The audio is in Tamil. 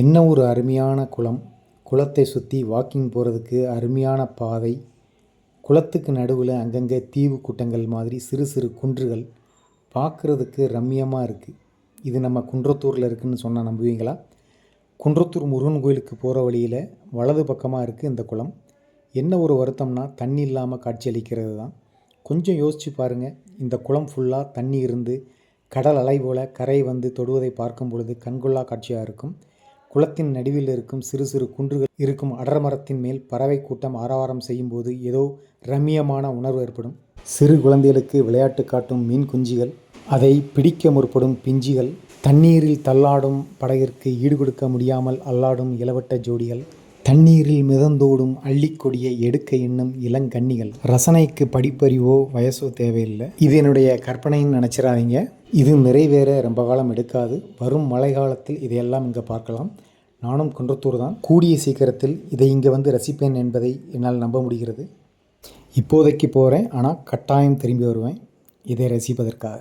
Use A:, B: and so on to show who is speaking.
A: என்ன ஒரு அருமையான குளம்? குளத்தை சுற்றி வாக்கிங் போகிறதுக்கு அருமையான பாதை. குளத்துக்கு நடுவில் அங்கங்கே தீவு கூட்டங்கள் மாதிரி சிறு சிறு குன்றுகள். பார்க்குறதுக்கு ரம்மியமாக இருக்குது இது நம்ம குன்றத்தூரில் இருக்குதுன்னு சொன்னால் நம்புவீங்களா? குன்றத்தூர் முருகன் கோயிலுக்கு போகிற வழியில் வலது பக்கமாக இருக்குது இந்த குளம். என்ன ஒரு வருத்தம்னா தண்ணி இல்லாமல் காட்சியளிக்கிறது தான். கொஞ்சம் யோசித்து பாருங்கள் இந்த குளம் ஃபுல்லாக தண்ணி இருந்து கடல் அலை போல் கரை வந்து தொடுவதை பார்க்கும் பொழுது கண்கொள்ளா காட்சியாக இருக்கும். குளத்தின் நடுவில் இருக்கும் சிறு சிறு குன்றுகள் இருக்கும் அடர்மரத்தின் மேல் பறவை கூட்டம் ஆரவாரம் செய்யும்போது ஏதோ ரம்மியமான உணர்வு ஏற்படும். சிறு குழந்தைகளுக்கு விளையாட்டு காட்டும் மீன் குஞ்சிகள் அதை பிடிக்க முற்படும் பிஞ்சிகள் தண்ணீரில் தள்ளாடும் படகிற்கு ஈடுகொடுக்க முடியாமல் அல்லாடும் இளவட்ட ஜோடிகள் தண்ணீரில் மிதந்தோடும் அள்ளிக்கொடியை எடுக்க எண்ணும் இளங்கண்ணிகள். ரசனைக்கு படிப்பறிவோ வயசோ தேவையில்லை. இது என்னுடைய கற்பனைன்னு நினச்சிடாதீங்க இது நிறைவேற ரொம்ப காலம் எடுக்காது. வரும் மழை காலத்தில் இதையெல்லாம் இங்கே பார்க்கலாம். நானும் குன்றத்தூர் தான். கூடிய சீக்கிரத்தில் இதை இங்கே வந்து ரசிப்பேன் என்பதை என்னால் நம்ப முடிகிறது. இப்போதைக்கு போகிறேன் ஆனால் கட்டாயம் திரும்பி வருவேன். இதை ரசிப்பதற்காக.